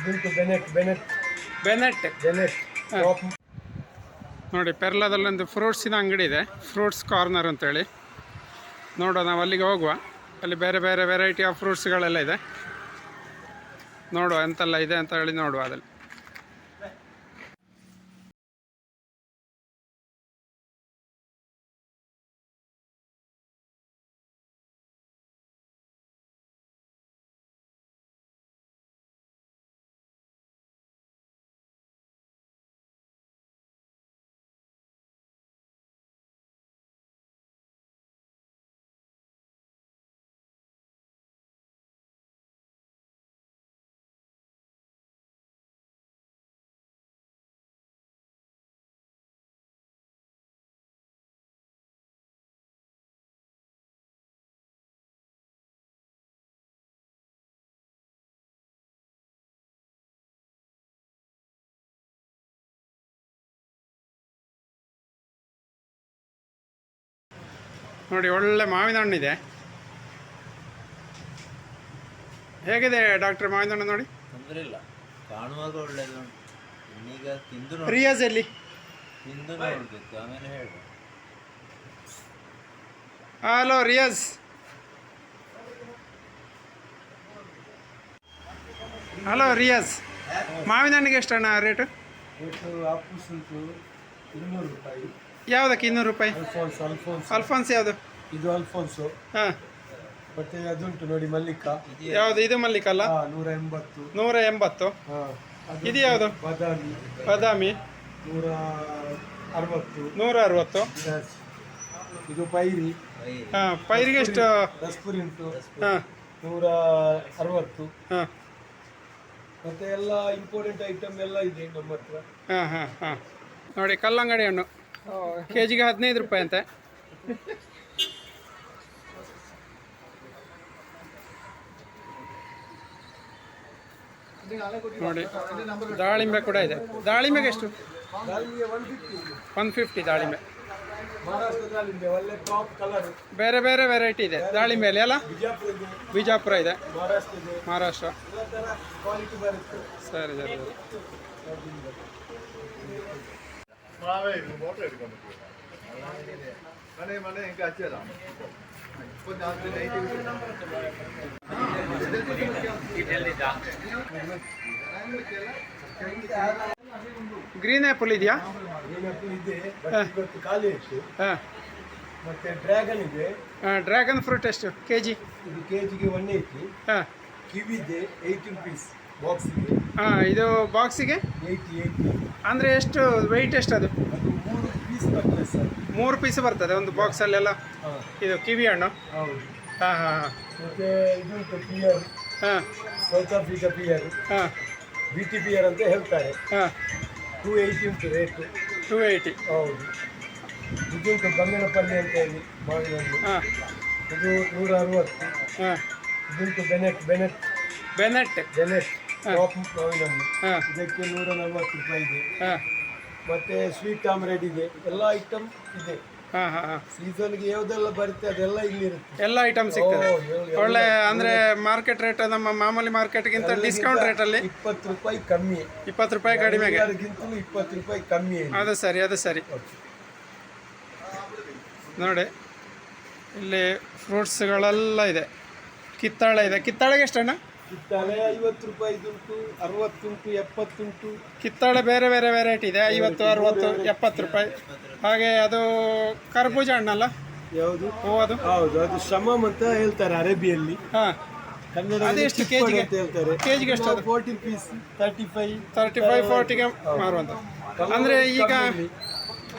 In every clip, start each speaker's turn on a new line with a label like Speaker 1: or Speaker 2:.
Speaker 1: ಇದುಂಟು ಬೆನೆಟ್ ಬೆನೆಟ್.
Speaker 2: ಬೆನೆಟ್.
Speaker 1: ಬೆನೆಟ್.
Speaker 2: ನೋಡಿ ಪೆರ್ಲಾದಲ್ಲಿ ಒಂದು ಫ್ರೂಟ್ಸಿನ ಅಂಗಡಿ ಇದೆ. ಫ್ರೂಟ್ಸ್ ಕಾರ್ನರ್ ಅಂತೇಳಿ. ನೋಡುವ ನಾವು ಅಲ್ಲಿಗೆ ಹೋಗುವ. ಅಲ್ಲಿ ಬೇರೆ ಬೇರೆ ವೆರೈಟಿ ಆಫ್ ಫ್ರೂಟ್ಸ್ಗಳೆಲ್ಲ ಇದೆ. ನೋಡುವ ಎಂತೆಲ್ಲ ಇದೆ ಅಂತ ಹೇಳಿ ನೋಡುವ ಅದಲ್ಲಿ ನೋಡಿ ಒಳ್ಳೆ ಮಾವಿನ ಹಣ್ಣಿದೆ ಹೇಗಿದೆ ಡಾಕ್ಟರ್ ಮಾವಿನ ಹಣ್ಣು ನೋಡಿ?
Speaker 3: ತೊಂದರೆ ಇಲ್ಲ. ಕಾಣುವಾಗ ಒಳ್ಳೇದು ಇನ್ನೀಗ ತಿಂದು ನೋಡಿ
Speaker 2: ರಿಯಾಜ್ ಎಲ್ಲಿ?
Speaker 3: ತಿಂದು ನೋಡ್ಬೇಕು ಆಮೇಲೆ ಹೇಳು
Speaker 2: ಹಲೋ ರಿಯಾಜ್. ಹಲೋ ರಿಯಾಜ್. ಮಾವಿನ ಹಣ್ಣಿಗೆ ಎಷ್ಟು ಅಣ್ಣ ರೇಟು?
Speaker 1: ರೇಟು ಆಫೀಸ್ ಉಂಟು ಇನ್ನೂರು ರೂಪಾಯಿ.
Speaker 2: ಯಾವುದಕ್ಕೆ ಇನ್ನೂರು ರೂಪಾಯಿ?
Speaker 1: ಅಲ್ಫೋನ್ಸ್ ಅಲ್ಫೋನ್ಸ್.
Speaker 2: ಅಲ್ಫಾನ್ಸ್ ಯಾವುದು?
Speaker 1: ಇದು ಅಲ್ಫೋನ್ಸು.
Speaker 2: ಹಾಂ.
Speaker 1: ಮತ್ತೆ ಅದುಂಟು ನೋಡಿ ಮಲ್ಲಿಕ.
Speaker 2: ಯಾವುದು? ಇದು ಮಲ್ಲಿಕಲ್ಲ
Speaker 1: ಹಾ ನೂರ ಎಂಬತ್ತು.
Speaker 2: ನೂರ ಎಂಬತ್ತು.
Speaker 1: ಹಾ ಅದು
Speaker 2: ಇದು ಯಾವುದು?
Speaker 1: ಬಾದಾಮಿ.
Speaker 2: ಬಾದಾಮಿ.
Speaker 1: ನೂರ ಅರವತ್ತು.
Speaker 2: ನೂರ ಅರವತ್ತು.
Speaker 1: ಇದು ಪೈರಿ.
Speaker 2: ಹಾಂ ಪೈರಿಗೆ ಎಷ್ಟು?
Speaker 1: ರಸ್ಪುರಿ ಉಂಟು.
Speaker 2: ಹಾಂ.
Speaker 1: ನೂರ ಅರವತ್ತು.
Speaker 2: ಹಾಂ.
Speaker 1: ಮತ್ತೆ ಎಲ್ಲ ಇಂಪಾರ್ಟೆಂಟ್ ಐಟಮ್ ಎಲ್ಲ ಇದೆ ನಮ್ಮ ಹತ್ರ.
Speaker 2: ಹಾಂ ಹಾಂ ಹಾಂ. ನೋಡಿ ಕಲ್ಲಂಗಡಿ ಹಣ್ಣು. ಕೆ ಜಿಗೆ ಹದಿನೈದು ರೂಪಾಯಿ ಅಂತೆ ನೋಡಿ, ದಾಳಿಂಬೆ ಕೂಡ ಇದೆ. ದಾಳಿಂಬೆಗೆ ಎಷ್ಟು
Speaker 1: ದಾಳಿಂಬೆ ಒನ್ ಫಿಫ್ಟಿ
Speaker 2: ಒನ್ ಫಿಫ್ಟಿ ದಾಳಿಂಬೆ.
Speaker 1: ಮಹಾರಾಷ್ಟ್ರ ದಾಳಿಂಬೆ ಒಳ್ಳೆ ಟಾಪ್ ಕಲರ್
Speaker 2: ಬೇರೆ ಬೇರೆ ವೆರೈಟಿ ಇದೆ. ದಾಳಿಂಬೆಯಲ್ಲಿ ಅಲ್ಲ?
Speaker 1: ಬಿಜಾಪುರ ಇದೆ.
Speaker 2: ಬಿಜಾಪುರ ಇದೆ
Speaker 1: ಮಹಾರಾಷ್ಟ್ರ ಇದೆ
Speaker 2: ಸರಿ
Speaker 4: ಮನೆ ಮನೆ ಹೆಂಗೆ ಹಚ್ಚಲ್ಲ
Speaker 2: ಗ್ರೀನ್ ಆ್ಯಪಲ್ ಇದೆಯಾ?
Speaker 1: ಏನಪ್ಪು ಇದೆ ಬಟ್ ಇವತ್ತು ಖಾಲಿ ಇತ್ತು.
Speaker 2: ಹಾಂ.
Speaker 1: ಮತ್ತೆ ಡ್ರ್ಯಾಗನ್ ಇದೆ.
Speaker 2: ಡ್ರ್ಯಾಗನ್ ಫ್ರೂಟ್ ಎಷ್ಟು? ಕೆ ಜಿ
Speaker 1: ಇದು ಕೆ ಜಿಗೆ ಒನ್ ಏಯ್ಟಿ
Speaker 2: ಹಾಂ.
Speaker 1: ಕಿವಿ ಇದೆ ಏಯ್ಟೀನ್ ರುಪೀಸ್ ಬಾಕ್ಸಿಗೆ
Speaker 2: ಹಾಂ ಇದು ಬಾಕ್ಸಿಗೆ
Speaker 1: ಏಯ್ಟಿ ಏಯ್ಟಿ
Speaker 2: ಅಂದರೆ ಎಷ್ಟು ವೆಯ್ಟ್ ಎಷ್ಟು ಅದು?
Speaker 1: ಮೂರು ಪೀಸ್ ಬರ್ತದೆ ಸರ್
Speaker 2: ಮೂರು ಪೀಸ್ ಬರ್ತದೆ ಒಂದು ಬಾಕ್ಸಲ್ಲೆಲ್ಲ
Speaker 1: ಹಾಂ.
Speaker 2: ಇದು ಕಿವಿ ಹಣ್ಣು?
Speaker 1: ಹೌದು.
Speaker 2: ಹಾಂ ಹಾಂ
Speaker 1: ಮತ್ತೆ ಇದು ಉಂಟು ಪಿಯರ್
Speaker 2: ಹಾಂ.
Speaker 1: ಸೌತ್ ಆಫ್ರಿಕಾ ಪಿಯರ್
Speaker 2: ಹಾಂ.
Speaker 1: ಬಿ ಟಿ ಪಿಯರ್ ಅಂತ ಹೇಳ್ತಾರೆ.
Speaker 2: ಹಾಂ.
Speaker 1: ಟೂ ಏಯ್ಟಿ ಉಂಟು ರೇಟು
Speaker 2: ಟೂ ಏಯ್ಟಿ
Speaker 1: ಹೌದು. ಇದುಂಟು ಪಲ್ಯ ಅಂತ ಹೇಳಿ ಮಾವಿನ ಹಣ್ಣು
Speaker 2: ಹಾಂ.
Speaker 1: ಇದು ನೂರ ಅರವತ್ತು
Speaker 2: ಹಾಂ
Speaker 1: ಇದುಂಟು ಬೆನೆಟ್ ಬೆನೆಟ್
Speaker 2: ಬೆನೆಟ್.
Speaker 1: ಬೆನೆಟ್. ಟಾಪ್
Speaker 2: ಹಾಂ.
Speaker 1: ಇದಕ್ಕೆ ನೂರ ನಲ್ವತ್ತು ರೂಪಾಯಿ ಇದೆ. ಮತ್ತೆ ಸ್ವೀಟ್ ಆಮ್ರೆಡ್ ಇದೆ. ಎಲ್ಲ ಐಟಮ್ ಇದೆ.
Speaker 2: ಹಾಂ ಹಾಂ ಹಾಂ.
Speaker 1: ಸೀಸನ್ಗೆ ಯಾವುದೆಲ್ಲ ಬರುತ್ತೆ ಅದೆಲ್ಲ ಇಲ್ಲಿರುತ್ತೆ.
Speaker 2: ಎಲ್ಲ ಐಟಮ್ ಸಿಗ್ತದೆ. ಒಳ್ಳೆ ಅಂದ್ರೆ ಮಾರ್ಕೆಟ್ ರೇಟ್ ನಮ್ಮ ಮಾಮೂಲಿ ಮಾರ್ಕೆಟ್ಗಿಂತ ಡಿಸ್ಕೌಂಟ್ ರೇಟ್ ಅಲ್ಲಿ
Speaker 1: ಇಪ್ಪತ್ತು ರೂಪಾಯಿ ಕಮ್ಮಿ.
Speaker 2: ಇಪ್ಪತ್ತು ರೂಪಾಯಿ ಕಡಿಮೆ
Speaker 1: ಅದಕ್ಕಿಂತಲೂ ಇಪ್ಪತ್ತು ರೂಪಾಯಿ ಕಮ್ಮಿ
Speaker 2: ಅದು ಸರಿ ಅದು ಸರಿ. ನೋಡಿ ಇಲ್ಲಿ ಫ್ರೂಟ್ಸ್ಗಳೆಲ್ಲ ಇದೆ. ಕಿತ್ತಾಳೆ ಇದೆ. ಕಿತ್ತಾಳೆಗೆ ಎಷ್ಟಣ್ಣ?
Speaker 1: ಕಿತ್ತಾಳೆ ಐವತ್ತು ರೂಪಾಯಿ ಉಂಟು ಅರವತ್ತುಂಟು ಎಪ್ಪತ್ತುಂಟು
Speaker 2: ಕಿತ್ತಾಳೆ ಬೇರೆ ಬೇರೆ ವೆರೈಟಿ ಇದೆ ಐವತ್ತು ಅರವತ್ತು ಎಪ್ಪತ್ತು ರೂಪಾಯಿ. ಹಾಗೆ ಅದು ಕರ್ಬೂಜ ಹಣ್ಣಲ್ಲ?
Speaker 1: ಯಾವುದು?
Speaker 2: ಓ ಅದು?
Speaker 1: ಹೌದು ಅದು ಶಮಮ್ ಅಂತ ಹೇಳ್ತಾರೆ ಅರೇಬಿಯಲ್ಲಿ.
Speaker 2: ಹಾಂ.
Speaker 1: ಕನ್ನಡ
Speaker 2: ಎಷ್ಟು ಕೆ ಜಿಗೆ
Speaker 1: ಅಂತ ಹೇಳ್ತಾರೆ.
Speaker 2: ಕೆ ಜಿಗೆ ಎಷ್ಟು ಅದು?
Speaker 1: Forty piece thirty five
Speaker 2: thirty five ಫೋರ್ಟಿಗೆ ಮಾರುವಂಥ ಅಂದರೆ ಈಗ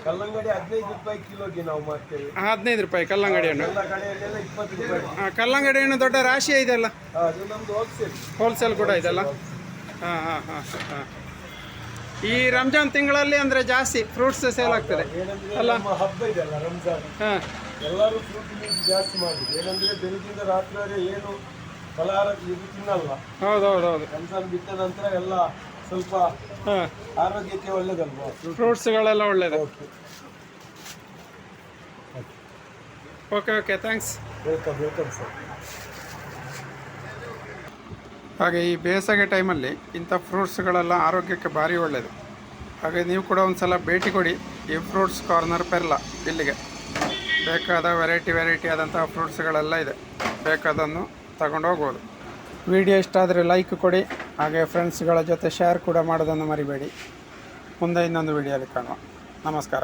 Speaker 1: ಕಲ್ಲಂಗಡಿ ಹದಿನೈದು ರೂಪಾಯಿ ಕಿಲೋಗೆ ನಾವು ಮಾಡ್ತೇವೆ.
Speaker 2: ಹದಿನೈದು ರೂಪಾಯಿ ಕಲ್ಲಂಗಡಿ ಹಣ್ಣು.
Speaker 1: ಎಲ್ಲ ಕಡೆಯಲ್ಲೆಲ್ಲ ಇಪ್ಪತ್ತು ರೂಪಾಯಿ.
Speaker 2: ಹಾಂ ಕಲ್ಲಂಗಡಿ ಹಣ್ಣು ದೊಡ್ಡ ರಾಶಿ ಇದೆಲ್ಲ
Speaker 1: ಹಾ, ಅದು ನಮ್ದು ಹೋಲ್ಸೇಲ್
Speaker 2: ಹೋಲ್ಸೇಲ್ ಕೂಡ ಇದೆಲ್ಲ ಹಾಂ ಹಾಂ ಹಾಂ ಹಾಂ. ಈ ರಂಜಾನ್ ತಿಂಗಳಲ್ಲಿ ಅಂದರೆ ಜಾಸ್ತಿ ಫ್ರೂಟ್ಸ್ ಸೇಲ್ ಆಗ್ತದೆ.
Speaker 1: ಏನಂದ್ರೆ
Speaker 2: ಅಲ್ಲ?
Speaker 1: ನಮ್ಮ ಹಬ್ಬ ಇದೆಲ್ಲ ರಂಜಾನ್
Speaker 2: ಹಾಂ.
Speaker 1: ಎಲ್ಲರೂ ಫ್ರೂಟ್ ಯೂಸ್ ಜಾಸ್ತಿ ಮಾಡಿದ್ರು ಏನಂದ್ರೆ ಬೆಳಗಿಂದ ರಾತ್ರಿ ಏನು ಫಲಹಾರ ಇದು ತಿನ್ನಲ್ಲ.
Speaker 2: ಹೌದು ಹೌದು ಹೌದು
Speaker 1: ರಂಜಾನ್ ಬಿಟ್ಟ ನಂತರ ಎಲ್ಲ ಸ್ವಲ್ಪ
Speaker 2: ಹಾಂ.
Speaker 1: ಆರೋಗ್ಯಕ್ಕೆ ಒಳ್ಳೇದಲ್ವಾ? ಫ್ರೂಟ್
Speaker 2: ಫ್ರೂಟ್ಸ್ಗಳೆಲ್ಲ ಒಳ್ಳೇದು.
Speaker 1: Okay
Speaker 2: okay okay thanks
Speaker 1: welcome welcome sir
Speaker 2: ಹಾಗೆ ಈ ಬೇಸಗೆ ಟೈಮಲ್ಲಿ ಇಂಥ ಫ್ರೂಟ್ಸ್ಗಳೆಲ್ಲ ಆರೋಗ್ಯಕ್ಕೆ ಭಾರಿ ಒಳ್ಳೆಯದು ಹಾಗೆ ನೀವು ಕೂಡ ಒಂದು ಸಲ ಭೇಟಿ ಕೊಡಿ ಈ ಫ್ರೂಟ್ಸ್ ಕಾರ್ನರ್ ಪೆರ್ಲ ಇಲ್ಲಿಗೆ. ಬೇಕಾದ ವೆರೈಟಿ ವೆರೈಟಿ ಆದಂತಹ ಫ್ರೂಟ್ಸ್ಗಳೆಲ್ಲ ಇದೆ. ಬೇಕಾದನ್ನು ತಗೊಂಡು ಹೋಗ್ಬೋದು ವಿಡಿಯೋ ಇಷ್ಟ ಆದರೆ ಲೈಕ್ ಕೊಡಿ. ಹಾಗೆ ಫ್ರೆಂಡ್ಸ್ಗಳ ಜೊತೆ ಶೇರ್ ಕೂಡ ಮಾಡೋದನ್ನು ಮರಿಬೇಡಿ. ಮುಂದೆ ಇನ್ನೊಂದು ವಿಡಿಯೋಲಿ ಕಾಣುವ. ನಮಸ್ಕಾರ.